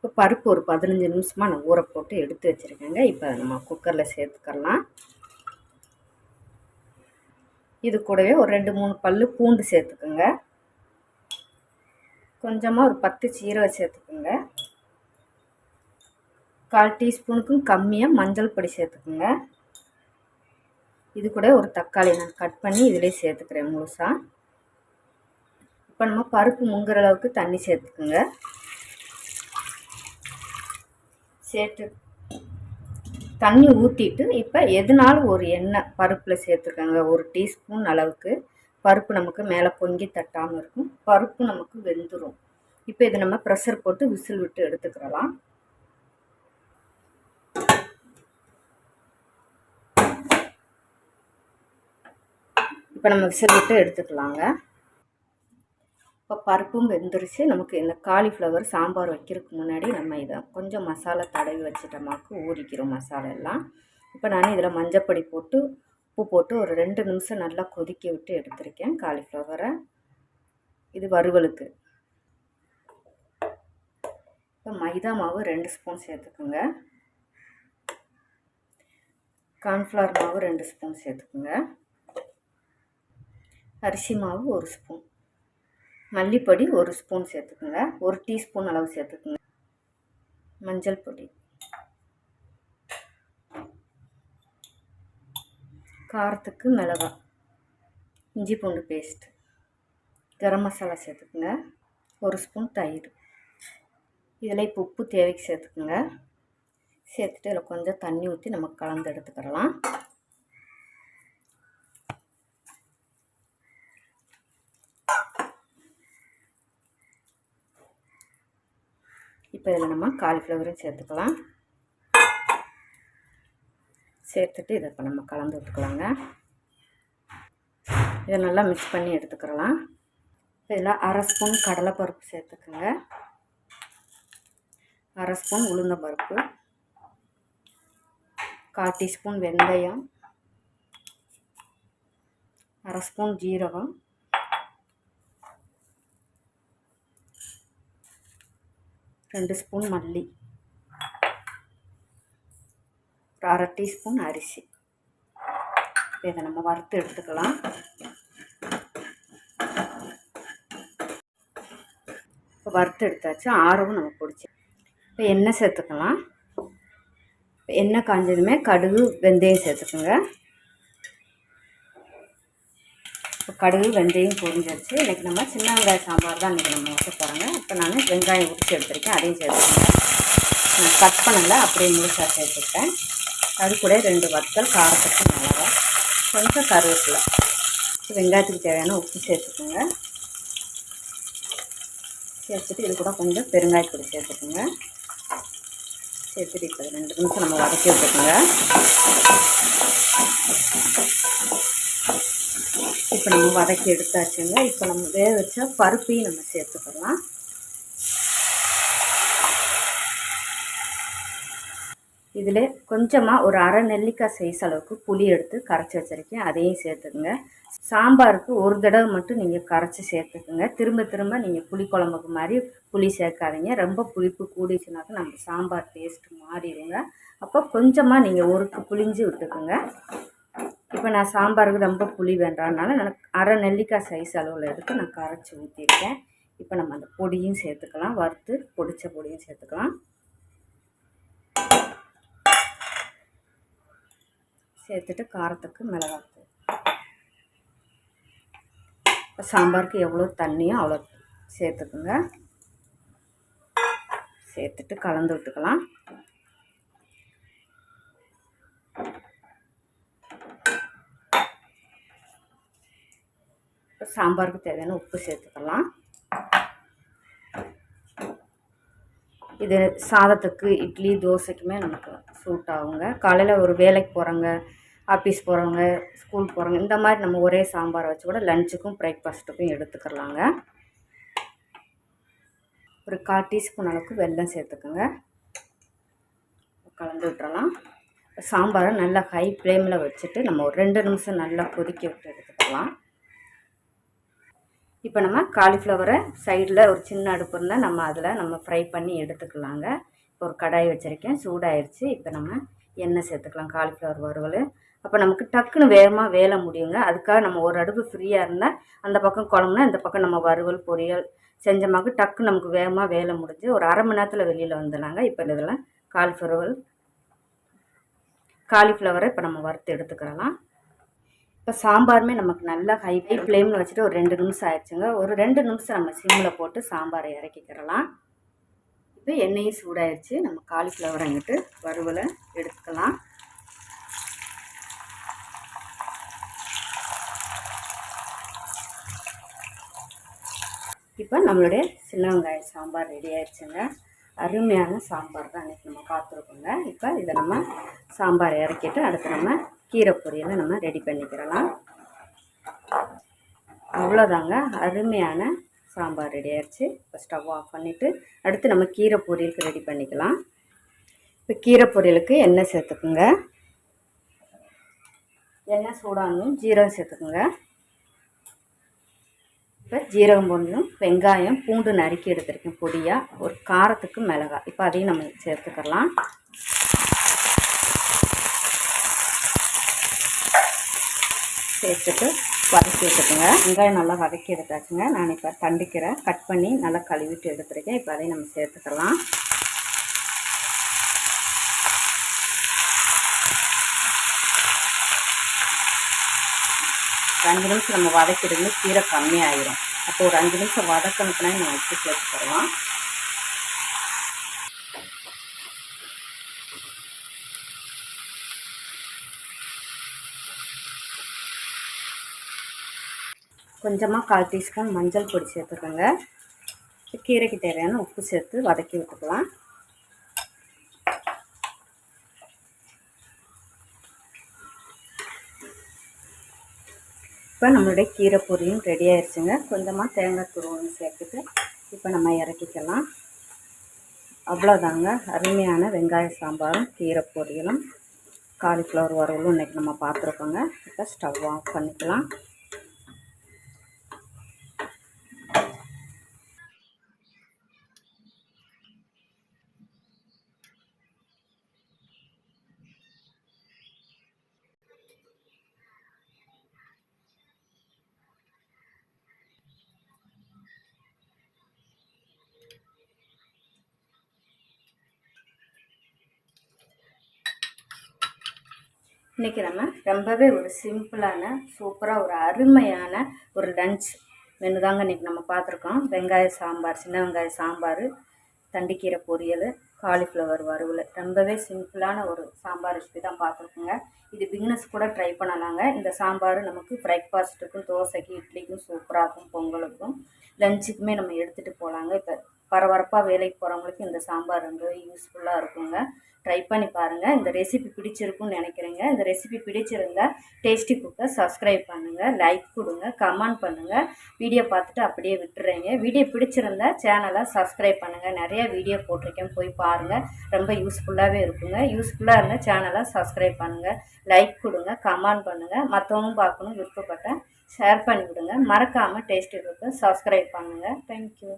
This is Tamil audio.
இப்போ பருப்பு ஒரு பதினஞ்சு நிமிஷமாக நான் ஊற போட்டு எடுத்து வச்சுருக்கேங்க. இப்போ நம்ம குக்கரில் சேர்த்துக்கலாம் இது கூடவே ஒரு ரெண்டு மூணு பல் பூண்டு சேர்த்துக்குங்க. கொஞ்சமாக ஒரு பத்து சீரகம் சேர்த்துக்குங்க. கால் டீஸ்பூனுக்கும் கம்மியாக மஞ்சள் பொடி சேர்த்துக்குங்க. இது கூட ஒரு தக்காளி நான் கட் பண்ணி இதிலே சேர்த்துக்கிறேன் முழுசாக இப்போ நம்ம பருப்பு முங்குற அளவுக்கு தண்ணி சேர்த்துக்குங்க. சேர்த்து தண்ணி ஊற்றிட்டு இப்போ எதுனாலும் ஒரு எண்ணெய் பருப்பில் சேர்த்துக்கோங்க ஒரு டீஸ்பூன் அளவுக்கு பருப்பு நமக்கு மேலே பொங்கி தட்டாமல் இருக்கும். பருப்பு நமக்கு வெந்துடும் இப்போ இதை நம்ம ப்ரெஷர் போட்டு விசில் விட்டு எடுத்துக்கிறலாம். இப்போ நம்ம விசில் விட்டு எடுத்துக்கலாங்க. இப்போ பருப்பும் வெந்துருச்சு. நமக்கு இந்த காலிஃப்ளவர் சாம்பார் வைக்கிறதுக்கு முன்னாடி நம்ம இதை கொஞ்சம் மசாலா தடவி வச்சிட்டோமாக்கு ஊறிக்கிறோம் மசாலா எல்லாம். இப்போ நான் இதில் மஞ்சப்பொடி போட்டு உப்பு போட்டு ஒரு ரெண்டு நிமிஷம் நல்லா கொதிக்க விட்டு எடுத்திருக்கேன் காலிஃப்ளவரை இது வறுவலுக்கு. இப்போ மைதா மாவு ரெண்டு ஸ்பூன் சேர்த்துக்குங்க. கார்ன்ஃப்ளவர் மாவு ரெண்டு ஸ்பூன் சேர்த்துக்குங்க. அரிசி மாவு ஒரு ஸ்பூன் மல்லிப்பொடி ஒரு ஸ்பூன் சேர்த்துக்குங்க. ஒரு டீஸ்பூன் அளவு சேர்த்துக்குங்க. மஞ்சள் பொடி. காரத்துக்கு மிளகாய். இஞ்சி பூண்டு பேஸ்ட் கரம் மசாலா சேர்த்துக்குங்க. ஒரு ஸ்பூன் தயிர். இதில் இப்போ உப்பு தேவைக்கு சேர்த்துக்குங்க. சேர்த்துட்டு இதில் கொஞ்சம் தண்ணி ஊற்றி நம்ம கலந்து எடுத்துக்கிடலாம். இப்போ இதில் நம்ம காலிஃப்ளவரும் சேர்த்துக்கலாம். சேர்த்துட்டு இதை இப்போ நம்ம கலந்து விட்டுக்கலாங்க. இதை நல்லா மிக்ஸ் பண்ணி எடுத்துக்கிறலாம் இதில் அரை ஸ்பூன் கடலைப்பருப்பு சேர்த்துக்குங்க. அரை ஸ்பூன் உளுந்தம்பருப்பு. கால் டீஸ்பூன் வெந்தயம். அரை ஸ்பூன் ஜீரகம். ரெண்டு ஸ்பூன் மல்லி. ஒரு அரை டீஸ்பூன் அரிசி. இதை நம்ம வறுத்து எடுத்துக்கலாம். இப்போ வறுத்து எடுத்தாச்சு ஆறவும் நம்ம பிடிச்சி. இப்போ எண்ணெய் சேர்த்துக்கலாம். இப்போ எண்ணெய் காஞ்சதுமே கடுகு வெந்தயம் சேர்த்துக்கோங்க இப்போ கடுகு வெந்தயம் பொரிஞ்சிருச்சு. இன்றைக்கி நம்ம சின்ன வெங்காய சாம்பார் தான் இன்றைக்கி நம்ம வைக்க போகிறோங்க இப்போ நான் வெங்காயம் உரிச்சு எடுத்துருக்கேன். அதையும் சேர்த்துருக்கேன் நான் கட் பண்ணலை அப்படியே முழுசாக சேர்த்துருக்கேன் அது கூட ரெண்டு வத்தல் காரத்துக்கு மிளகா கொஞ்சம் கருவேப்பிலை. வெங்காயத்துக்கு தேவையான உப்பு சேர்த்துக்கோங்க. சேர்த்துட்டு இது கூட கொஞ்சம் பெருங்காயத்தூள் சேர்த்துக்கோங்க. சேர்த்துட்டு இப்போ ரெண்டு நிமிஷம் நம்ம வதக்கி விட்டுக்கோங்க. இப்போ நம்ம வதக்கி எடுத்தாச்சுங்க. இப்போ நம்ம வேக வச்சா பருப்பையும் நம்ம சேர்த்துக்கலாம். இதில் கொஞ்சமாக ஒரு அரை நெல்லிக்காய் சைஸ் அளவுக்கு புளி எடுத்து கரைச்சி வச்சுருக்கேன். அதையும் சேர்த்துக்குங்க. சாம்பாருக்கு ஒரு தடவை மட்டும் நீங்கள் கரைச்சி சேர்த்துக்குங்க. திரும்ப திரும்ப நீங்கள் புளி குழம்புக்கு மாதிரி புளி சேர்க்காதீங்க. ரொம்ப புளிப்பு கூடிச்சுனாக்க நம்ம சாம்பார் டேஸ்ட்டு மாறிடுங்க. அப்போ கொஞ்சமாக நீங்கள் ஒருக்கு புளிஞ்சு விட்டுக்குங்க. இப்போ நான் சாம்பாருக்கு ரொம்ப புளி வேண்டாம்னால நான் அரை நெல்லிக்காய் சைஸ் அளவில் எடுத்து நான் கரைச்சி ஊற்றிருக்கேன் இப்போ நம்ம அந்த பொடியும் சேர்த்துக்கலாம். வறுத்து பொடித்த பொடியும் சேர்த்துக்கலாம். சேர்த்துட்டு காரத்துக்கு மிளகாத்தூள். இப்போ சாம்பாருக்கு எவ்வளோ தண்ணியோ அவ்வளோ சேர்த்துக்குங்க. சேர்த்துட்டு கலந்து விட்டுக்கலாம். இப்போ சாம்பாருக்கு தேவையான உப்பு சேர்த்துக்கலாம். இது சாதத்துக்கு இட்லி தோசைக்குமே நமக்கு சூட் ஆகுங்க காலையில் ஒரு வேலைக்கு போகிறவங்க ஆஃபீஸ் போகிறவங்க ஸ்கூல் போகிறவங்க இந்த மாதிரி நம்ம ஒரே சாம்பாரை வச்சு கூட லஞ்சுக்கும் பிரேக்ஃபாஸ்ட்டுக்கும் எடுத்துக்கிறலாங்க ஒரு கால் டீஸ்பூன் அளவுக்கு வெல்லம் சேர்த்துக்கோங்க. கலந்து விட்டுறலாம். சாம்பாரை நல்லா ஹை ஃப்ளேமில் வச்சுட்டு நம்ம ஒரு ரெண்டு நிமிஷம் நல்லா கொதிக்க விட்டு எடுத்துக்கலாம். இப்போ நம்ம காலிஃப்ளவரை சைடில் ஒரு சின்ன அடுப்பு இருந்தால் நம்ம அதில் நம்ம ஃப்ரை பண்ணி எடுத்துக்கலாங்க. இப்போ ஒரு கடாய் வச்சுருக்கேன் சூடாயிருச்சு. இப்போ நம்ம எண்ணெய் சேர்த்துக்கலாம் காலிஃப்ளவர் வறுவல். அப்போ நமக்கு டக்குன்னு வேகமாக வேலை முடியுங்க. அதுக்காக நம்ம ஒரு அடுப்பு ஃப்ரீயாக இருந்தால் அந்த பக்கம் குழம்புனா இந்த பக்கம் நம்ம வறுவல் பொரியல் செஞ்சமாக்கு டக்கு நமக்கு வேகமாக வேலை முடிஞ்சு ஒரு அரை மணி நேரத்தில் வெளியில் வந்துடலாங்க. இப்போ இதெல்லாம் காலிஃப்ளவர் காலிஃப்ளவரை இப்போ நம்ம வறுத்து எடுத்துக்கிறலாம். இப்போ சாம்பாருமே நமக்கு நல்லா ஹை ஹை ஃப்ளேமில் வச்சுட்டு ஒரு ரெண்டு நிமிஷம் ஆயிடுச்சுங்க. ஒரு ரெண்டு நிமிஷம் நம்ம சிம்மில் போட்டு சாம்பாரை இறக்கிக்கிறலாம் இப்போ எண்ணெயும் சூடாயிடுச்சு நம்ம காலிஃப்ளவரை அங்கிட்டு வறுவலை எடுத்துக்கலாம். இப்போ நம்மளுடைய சின்ன வெங்காய சாம்பார் ரெடி ஆயிடுச்சுங்க அருமையான சாம்பார் தான் இன்றைக்கி நம்ம பார்த்துருக்கோங்க இப்போ இதை நம்ம சாம்பார் இறக்கிட்டு அடுத்து நம்ம கீரை பொரியலை நம்ம ரெடி பண்ணிக்கிறலாம். அவ்வளோதாங்க. அருமையான சாம்பார் ரெடி ஆயிடுச்சு. இப்போ ஸ்டவ் ஆஃப் பண்ணிவிட்டு அடுத்து நம்ம கீரை பொரியலுக்கு ரெடி பண்ணிக்கலாம். இப்போ கீரை பொரியலுக்கு எண்ணெய் சேர்த்துக்குங்க. எண்ணெய் சூடானும் ஜீரகம் சேர்த்துக்குங்க. இப்போ ஜீரகம் பொண்ணும் வெங்காயம் பூண்டு நறுக்கி எடுத்துருக்கேன் பொடியாக ஒரு காரத்துக்கு மிளகாய். இப்போ அதையும் நம்ம சேர்த்துக்கலாம். சேர்த்துட்டு வதக்கி எடுத்துக்கோங்க வெங்காயம் நல்லா வதக்கி எடுத்தாச்சுங்க. நான் இப்போ தண்டிக்கிறேன். கட் பண்ணி நல்லா கழுவிட்டு எடுத்துருக்கேன். இப்போ அதையும் நம்ம சேர்த்துக்கலாம். ஒரு அஞ்சு நிமிஷம் நம்ம வதக்கிடுங்க. கீரை கம்மியாயிரும். அப்போ ஒரு அஞ்சு நிமிஷம் வதக்கணுக்குனா நம்ம உப்பு சேர்த்துக்கலாம் கொஞ்சமாக கால் டீஸ்பூன் மஞ்சள் பொடி சேர்த்துக்கோங்க. கீரைக்கு தேவையான உப்பு சேர்த்து வதக்கி விட்டுக்கலாம். இப்போ நம்மளுடைய கீரை பொரியும் ரெடி ஆயிடுச்சுங்க கொஞ்சமாக தேங்காய் துருவம் சேர்த்துட்டு இப்போ நம்ம இறக்கிக்கலாம். அவ்வளோதாங்க அருமையான வெங்காய சாம்பாரும் கீரை பொரியலும் காலிஃப்ளவர் வறுவலும் இன்றைக்கி நம்ம பார்த்துருக்கோங்க. இப்போ ஸ்டவ் ஆஃப் பண்ணிக்கலாம். இன்றைக்கி நம்ம ரொம்பவே ஒரு சிம்பிளான சூப்பராக ஒரு அருமையான ஒரு லஞ்ச் மெனு தாங்க இன்றைக்கி நம்ம பார்த்துருக்கோம் வெங்காய சாம்பார் சின்ன வெங்காய சாம்பார் தண்டிக்கீரை பொரியல் காலிஃப்ளவர் வறுவல். ரொம்பவே சிம்பிளான ஒரு சாம்பார் ரெசிபி தான் பார்த்துருக்குங்க இது பிக்னஸ் கூட ட்ரை பண்ணலாங்க. இந்த சாம்பார் நமக்கு பிரேக்ஃபாஸ்ட்டுக்கும் தோசைக்கு இட்லிக்கும் சூப்பராகும் பொங்கலுக்கும். லஞ்சுக்குமே நம்ம எடுத்துகிட்டு போகலாங்க இப்போ பரபரப்பாக வேலைக்கு போகிறவங்களுக்கு இந்த சாம்பார் ரொம்ப யூஸ்ஃபுல்லாக இருக்குங்க. ட்ரை பண்ணி பாருங்கள் இந்த ரெசிபி பிடிச்சிருக்குன்னு நினைக்கிறேங்க. இந்த ரெசிபி பிடிச்சிருந்தா டேஸ்டி குக்கை சப்ஸ்கிரைப் பண்ணுங்கள் லைக் கொடுங்க. கமெண்ட் பண்ணுங்கள் வீடியோ பார்த்துட்டு அப்படியே விட்டுறேங்க. வீடியோ பிடிச்சிருந்தா சேனலை சப்ஸ்கிரைப் பண்ணுங்கள் நிறைய வீடியோ போட்டிருக்கேன். போய் பாருங்கள் ரொம்ப யூஸ்ஃபுல்லாகவே இருக்குங்க. யூஸ்ஃபுல்லாக இருந்தால் சேனலை சப்ஸ்கிரைப் பண்ணுங்கள் லைக் கொடுங்க. கமெண்ட் பண்ணுங்கள் மற்றவங்க பார்க்கணும். விருப்பப்பட்டேன் ஷேர் பண்ணி விடுங்க மறக்காமல் டேஸ்டி குக்கை சப்ஸ்கிரைப் பண்ணுங்கள் தேங்க்யூ